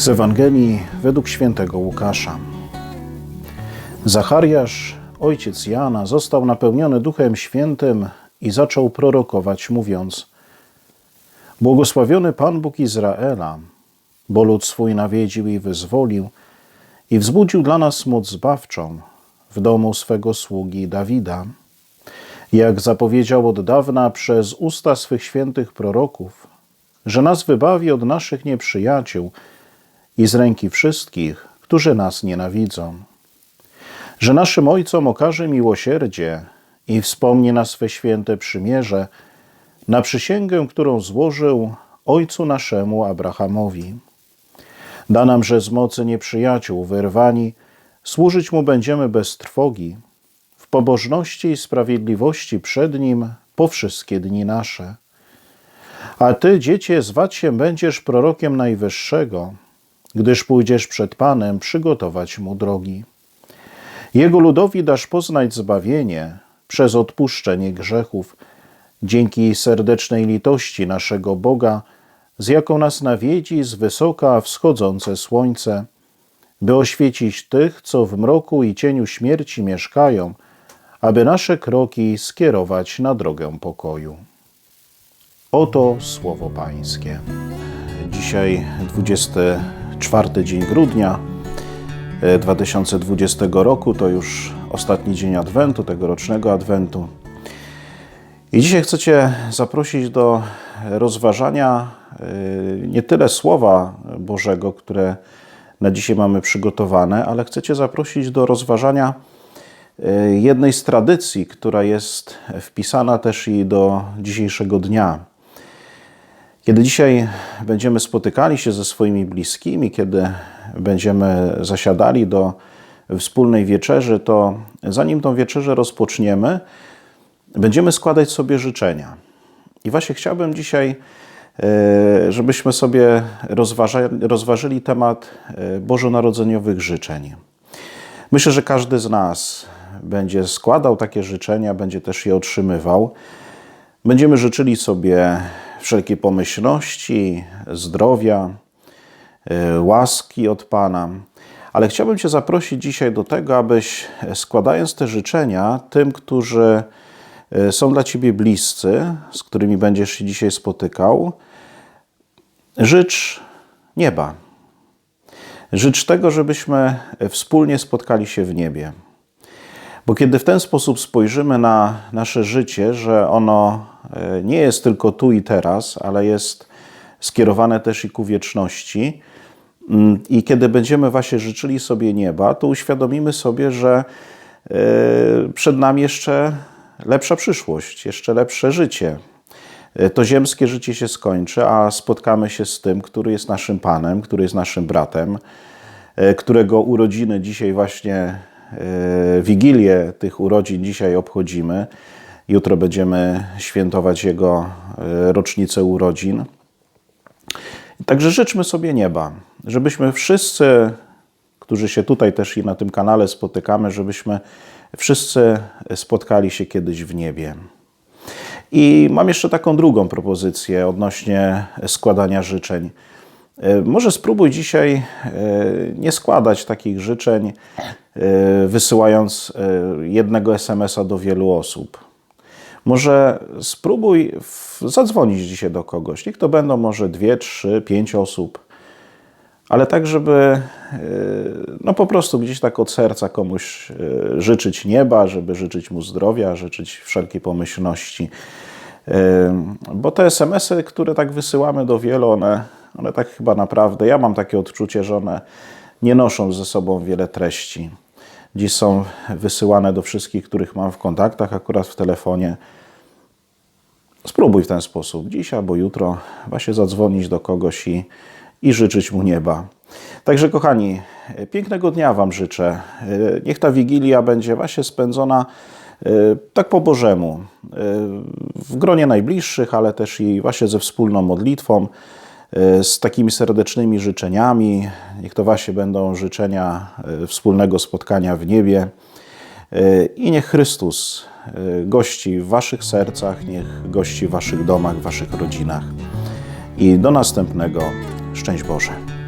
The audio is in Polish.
Z Ewangelii według świętego Łukasza. Zachariasz, ojciec Jana, został napełniony Duchem Świętym i zaczął prorokować, mówiąc: Błogosławiony Pan Bóg Izraela, bo lud swój nawiedził i wyzwolił, i wzbudził dla nas moc zbawczą w domu swego sługi Dawida. Jak zapowiedział od dawna przez usta swych świętych proroków, że nas wybawi od naszych nieprzyjaciół i z ręki wszystkich, którzy nas nienawidzą. Że naszym ojcom okaże miłosierdzie i wspomni na swe święte przymierze, na przysięgę, którą złożył ojcu naszemu Abrahamowi. Da nam, że z mocy nieprzyjaciół wyrwani, służyć mu będziemy bez trwogi, w pobożności i sprawiedliwości przed nim po wszystkie dni nasze. A ty, dziecię, zwać się będziesz prorokiem Najwyższego, gdyż pójdziesz przed Panem przygotować mu drogi. Jego ludowi dasz poznać zbawienie przez odpuszczenie grzechów, dzięki serdecznej litości naszego Boga, z jaką nas nawiedzi z wysoka wschodzące słońce, by oświecić tych, co w mroku i cieniu śmierci mieszkają, aby nasze kroki skierować na drogę pokoju. Oto słowo Pańskie. Dzisiaj 24 dzień grudnia e, 2020 roku, to już ostatni dzień Adwentu, tegorocznego Adwentu. I dzisiaj chcę Cię zaprosić do rozważania e, nie tyle Słowa Bożego, które na dzisiaj mamy przygotowane, ale chcę Cię zaprosić do rozważania e, jednej z tradycji, która jest wpisana też i do dzisiejszego dnia. Kiedy dzisiaj będziemy spotykali się ze swoimi bliskimi, kiedy będziemy zasiadali do wspólnej wieczerzy, to zanim tą wieczerzę rozpoczniemy, będziemy składać sobie życzenia. I właśnie chciałbym dzisiaj, e, żebyśmy sobie rozważyli temat e, bożonarodzeniowych życzeń. Myślę, że każdy z nas będzie składał takie życzenia, będzie też je otrzymywał. Będziemy życzyli sobie wszelkiej pomyślności, zdrowia, e, łaski od Pana. Ale chciałbym Cię zaprosić dzisiaj do tego, abyś składając te życzenia tym, którzy e, są dla Ciebie bliscy, z którymi będziesz się dzisiaj spotykał, życz nieba. Życz tego, żebyśmy wspólnie spotkali się w niebie. Bo kiedy w ten sposób spojrzymy na nasze życie, że ono e, nie jest tylko tu i teraz, ale jest skierowane też i ku wieczności, mm, i kiedy będziemy właśnie życzyli sobie nieba, to uświadomimy sobie, że e, przed nami jeszcze lepsza przyszłość, jeszcze lepsze życie. E, To ziemskie życie się skończy, a spotkamy się z tym, który jest naszym Panem, który jest naszym bratem, którego urodziny dzisiaj właśnie Wigilię tych urodzin dzisiaj obchodzimy. Jutro będziemy świętować jego rocznicę urodzin. Także życzmy sobie nieba, żebyśmy wszyscy, którzy się tutaj też i na tym kanale spotykamy, żebyśmy wszyscy spotkali się kiedyś w niebie. I mam jeszcze taką drugą propozycję odnośnie składania życzeń. E, Może spróbuj dzisiaj e, nie składać takich życzeń, e, wysyłając jednego SMS-a do wielu osób. Może spróbuj w- zadzwonić dzisiaj do kogoś. Niech to będą może dwie, trzy, pięć osób, ale tak, żeby no po prostu gdzieś tak od serca komuś życzyć nieba, żeby życzyć mu zdrowia, życzyć wszelkiej pomyślności. Bo te SMS-y, które tak wysyłamy do wielu, one, one tak chyba naprawdę, ja mam takie odczucie, że one nie noszą ze sobą wiele treści. Dziś są wysyłane do wszystkich, których mam w kontaktach, akurat w telefonie. Spróbuj w ten sposób, dziś albo jutro, właśnie zadzwonić do kogoś i, i życzyć mu nieba. Także, kochani, pięknego dnia Wam życzę. Niech ta wigilia będzie właśnie spędzona e, tak po Bożemu, e, w gronie najbliższych, ale też i właśnie ze wspólną modlitwą, e, z takimi serdecznymi życzeniami. Niech to właśnie będą życzenia e, wspólnego spotkania w niebie. E, I niech Chrystus e, gości w Waszych sercach, niech gości w Waszych domach, w Waszych rodzinach. I do następnego. Szczęść Boże.